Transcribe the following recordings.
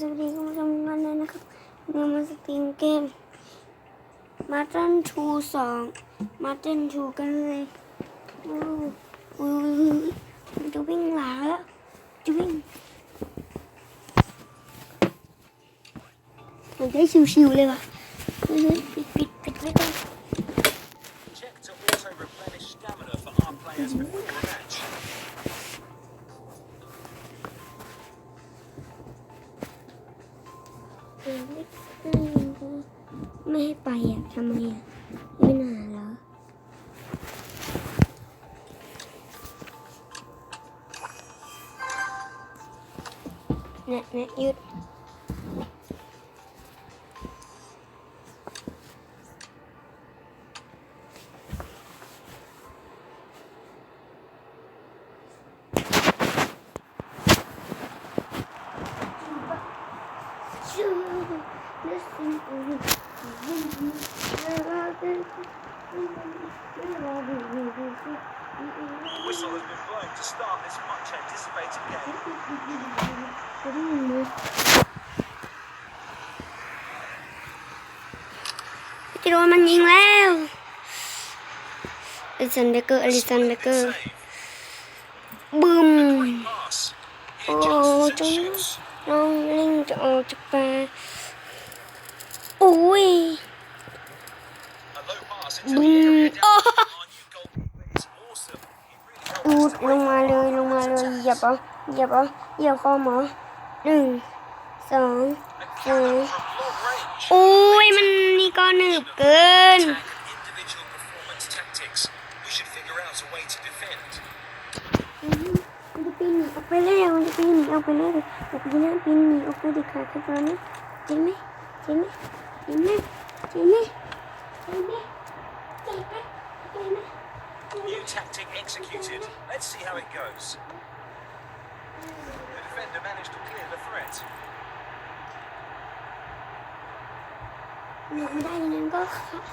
สวัสดีคุณผู้ชมทุกท่านเลยนะครับเนี่ยมาสตรีมเกมมาตันทูสองมาตันทูกันเลยอู้อู้มันจะวิ่งหลาแล้วจะวิ่งมันได้ชิวๆเลยว่ะปิดปิดปิดไว้ก่อน เนี่ยเนี่ยหยุดชื่อ listen to me Whistle has been blown to start this much anticipated game. Görüyor musun? Cái đồ mình nhìn leo. Alison Becker, Alison Becker. Boom oh chúng nó linh cho chụp và Ui. Boom oh Út, lông mà lơi, lông mà lơi, dập á, dập á, dập không á หนึ่งสองสามอุ้ยมันนี่ก็หนึบเกิน มันจะปีนหนีออกไปเลยมันจะปีนหนีออกไปเลยออกไปนะปีนหนีออกไปเดิค่ะคือตอนนี้จริงไหมจริงไหมจริงไหมจริงไหมจริงไหมจริงไหม New tactic executed. Let's see how it goes. The defender managed to clear the threat. หนูไม่ได้ยังไงก็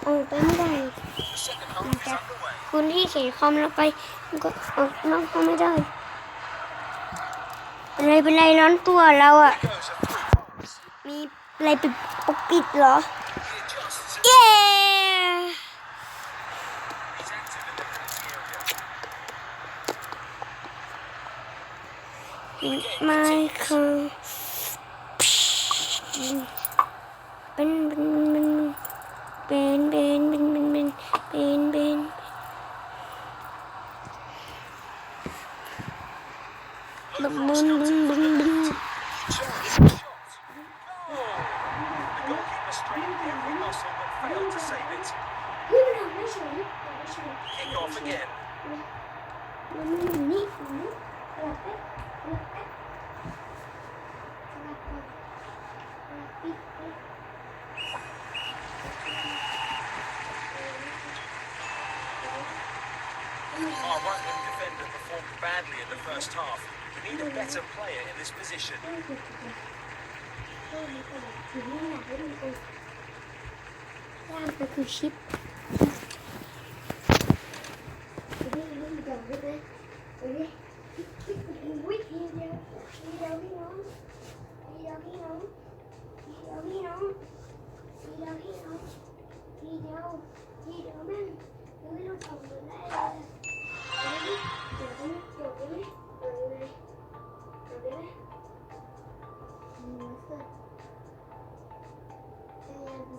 ออกไปไม่ได้ The second half is underway. คุณที่เขียนคอมแล้วไปมันก็ออกนอกก็ไม่ได้เป็นไรเป็นไรร้อนตัวเราอะ Goes a through pass. มีอะไรปิดปกปิดเหรอ He adjusts and เย้ he's active in the penalty area. ไม่คือเป็นเป็นเป็นเป็นเป็น disposition. Thank you.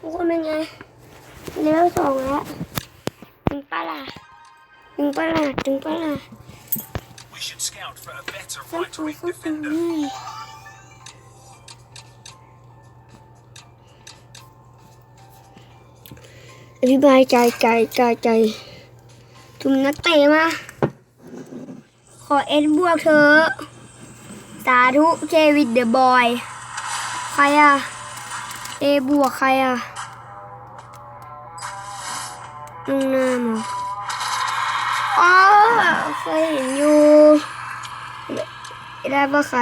ทุกคนเป็นไงเลเวลสองแล้วถึงปะล่ะถึงปะล่ะถึงปะล่ะ We should scout for a better สักตัว right-wing สักตัว defender. นี่อธิบายใจใจใจใจทุมนักเตะมา ขอเอ็นบวกเธอะสาธุเจวิดเดอะบอย The ใครอะ เอบวกใครอะน้องน้ำเหรออ๋อเคยเห็นอยู่ได้ว่าใคร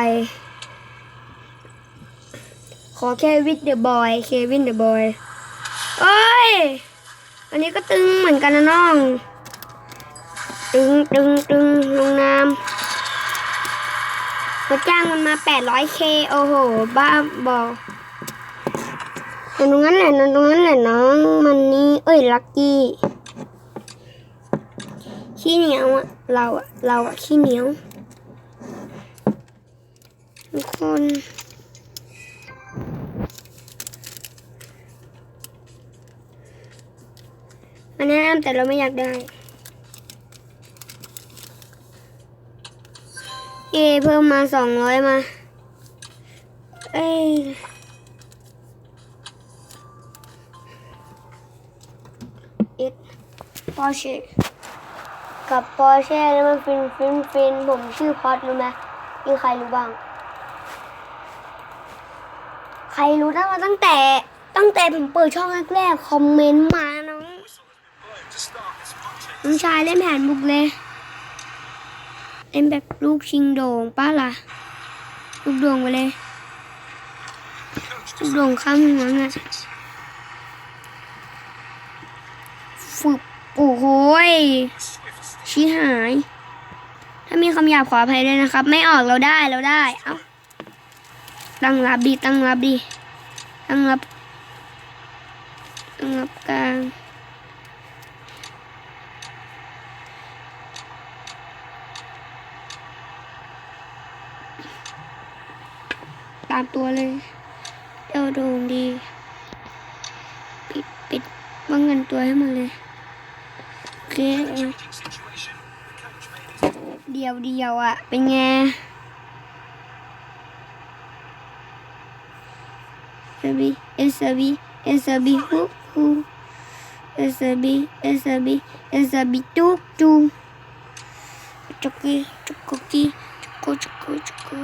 ขอแค่วิดเดอะบอยเควินเดอะบอยเอ้ย อันนี้ก็ตึงเหมือนกันนะน้อง ตึงตึงตึงลงน้ำมาจ้างมันมา 800k โอ้โห บ้าบอ ตรงนั้นแหละนะตรงนั้นแหละน้องมันนี่เอ้ยลักกี้ขี้เหนียวอะเราอะเราอะขี้เหนียวทุกคนมันแนะนำแต่เราไม่อยากได้ เอเพิ่มมาสองร้อยมา เอ้ ยเอ็ดปอร์เช่กับปอร์เช่แล้วมันฟินฟินฟินผมชื่อพอดรู้ไหมมีใครรู้บ้าง ใครรู้ได้มาตั้งแต่ตั้งแต่ผมเปิดช่องแรกๆคอมเมนต์มาน้องน้องชายเล่นแผนบุกเลยเล่นแบบลูกชิงโด่งป้าล่ะ ลูกโด่งไปเลย ลูกโด่งข้ามหัวน่ะ tactics. ฝึกโอ้โหยชี้หาย ถ้ามีคำหยาบขออภัยด้วยนะครับ ไม่ออกเราได้เราได้ เอ้าตั้งรับดีตั้งรับดีตั้งรับตั้งรับกลางตามตัวเลยเจ้าโด่งดี ปิดปิดว่างเงินตัวให้มดเลย เคเอา Changing situation. The coach made his เดียวเดียวๆอะเป็นไงเอสบีเอสบีเอสบีฮุฮุเอสบีเอสบีเอสบีจุกจุกจุกกี้จุกกุกกี้จุกกุจุกกุจุกกุ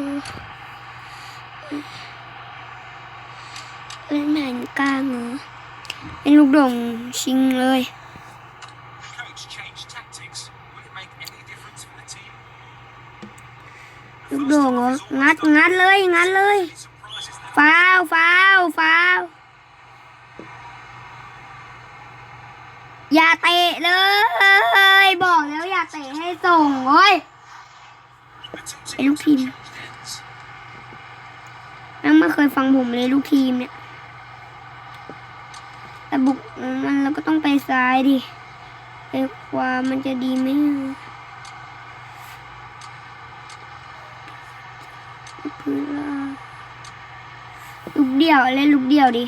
เล่นแผนกลางเหรอเป็นลูกโด่งชิงเลย กโด่งเหรองัดงัดเลยงัดเลยฟาวฟาวฟาวอย่าเตะเลย บอกแล้วอย่าเตะให้ส่งโอ้ย The two teams Hey, look have team. changed ends. ยังไม่เคยฟังผมเลยลูกทีมเนี่ยแต่บุกมันเราก็ต้องไปซ้ายดิไปขวามันจะดีไหม พื้นล่าลูกเดี่ยวเล่นลูกเดี่ยวดิ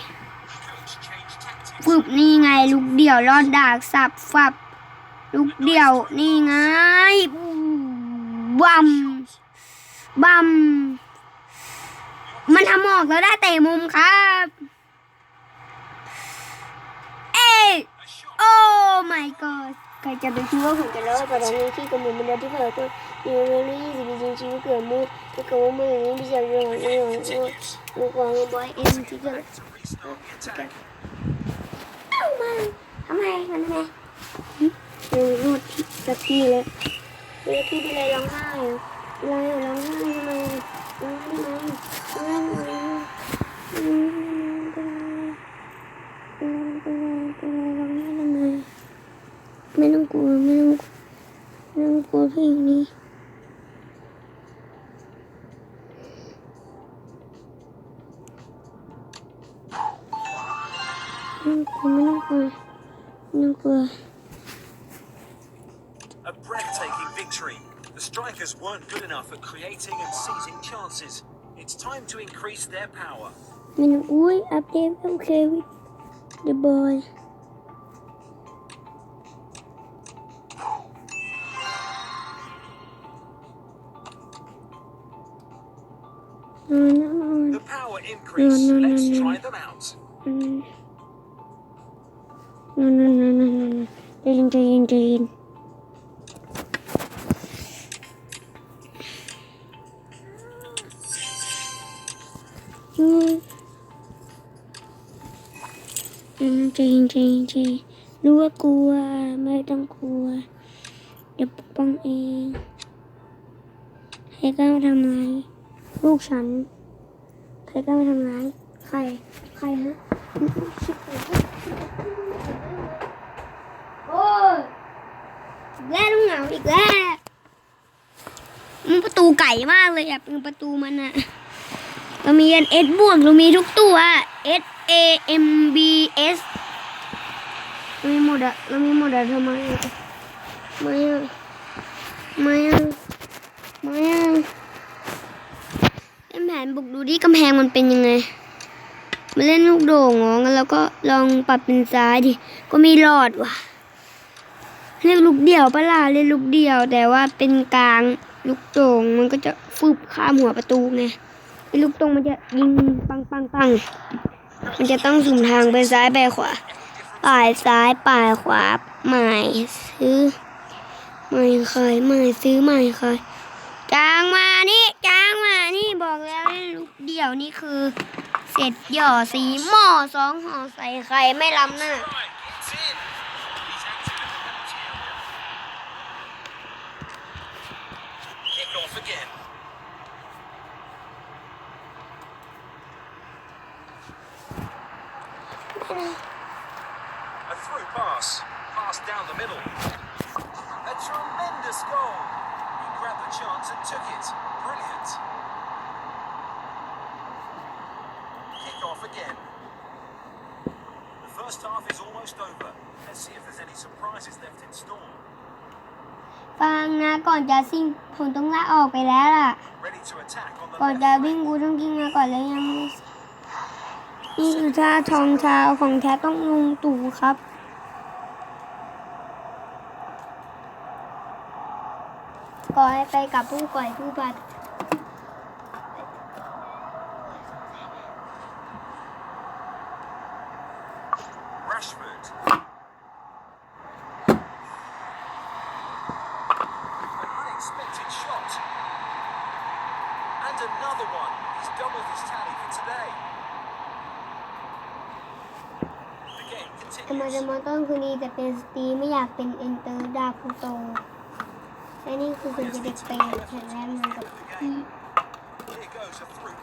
Coach changed tactics. ฟึบนี่ไง ลูกเดี่ยวรอดดากสับฟับ ลูกเดี่ยวนี่ไงบัมบัมมันทำออกแล้วได้เตะมุมครับ เอ้โอ้ my god ใครจะไปคิดว่าผมจะเลิกแต่ตอนนี้ที่กำลังเป็นเรื่องที่เกิดขึ้นมีเรื่องนี้สิมีจริงชีวิตเกิดมืดที่เกิดว่ามืดนี้พี่จะเรื่องเรื่องเรื่องลูกของบอยเอ็มที่เกิด To restart the attack. เอ้ามาทำไมมันทำไมหนูรูดสักทีเลยเวลาที่เป็นไรร้องไห้อะไรอะร้องไห้ทำไมร้องไห้ทำไม A breathtaking victory. The strikers weren't good enough at creating and seizing chances. It's time to increase their power. มันอุ้ยอัปเดตโอเควิดเดอะบอยนอนนอน The power increase. no, no, Let's no. try them out. นอนนอนนอน อืมจริงจริงจริงรู้ว่ากลัวไม่ต้องกลัวเดี๋ยวปกป้องเองใครกล้ามาทำร้ายลูกฉันใครกล้ามาทำร้ายใครใครฮะชิบหายโอ้ยอีกแล้วต้องเหงาอีกแล้วมันประตูไก่มากเลยอะเป็นประตูมันอะเรามีเอันเอสบวกเรามีทุกตัว S A M B S เรามีหมดอะเรามีหมดอะทำไมอะไม่อะไม่อะไม่อะเล่นแผนบุกดูที่กำแพงมันเป็นยังไงมาเล่นลูกโด่งเหรองั้นเราก็ลองปรับเป็นซ้ายดิ ก็มีหลอดว่ะ เรียกลูกเดี่ยวปะล่ะเรียกลูกเดี่ยว แต่ว่าเป็นกลางลูกโด่งมันก็จะฟืบข้ามหัวประตูไงไอ้ลูกโด่งมันจะยิงปังปังปัง มันจะต้องสุ่มทางไปซ้ายไปขวา ป่ายซ้ายป่ายขวาใหม่ซื้อหมายขายหม่ซื้อหมายขายจางมานี่จางมานี่บอกแล้วลูกเดี่ยวนี่คือ เสร็จหย่อสีหม้อสองห่อใส่ไข่ไม่ล้ำหน้า Right, it's in. He's active in the penalty area. Kick off again. A through pass. Pass down the middle. A tremendous goal. He grabbed the chance and took it. Brilliant. Kick off again. The first half is almost over. Let's see if there's any surprises left in store. ฟังนะก่อนจะซิ่งผมต้องลาออกไปแล้วล่ะ Ready to attack on the ก่อน left จะ flank. วิ่งกูต้องกินมาก่อนแล้วยังไม่นี่คือท่าทองเท้าของแท้ต้องลุงตู่ครับ อให้ไปกับผู้ก่อยผู้บัด Rashford. An unexpected shot. And another one. He's doubled his tally for today. The game ทำไม continues. จะมาต้นคืนดีแต่เป็นสตรีไม่อยากเป็นเอนเตอร์ดาพูโต และนี่คือคุณจะเด็กเปแข่งแรงมันกับ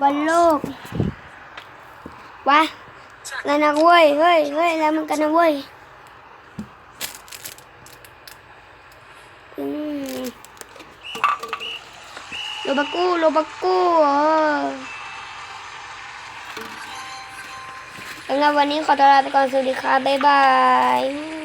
บอลโลกวะแล้วนะเว้ยเฮ้ยเฮ้ยแล้วมันกันนะเว้ยอืมโลบากูโลบากูเออสำหรับวันนี้ขอตัวลาไปก่อนสวัสดีค่ะบ๊ายบาย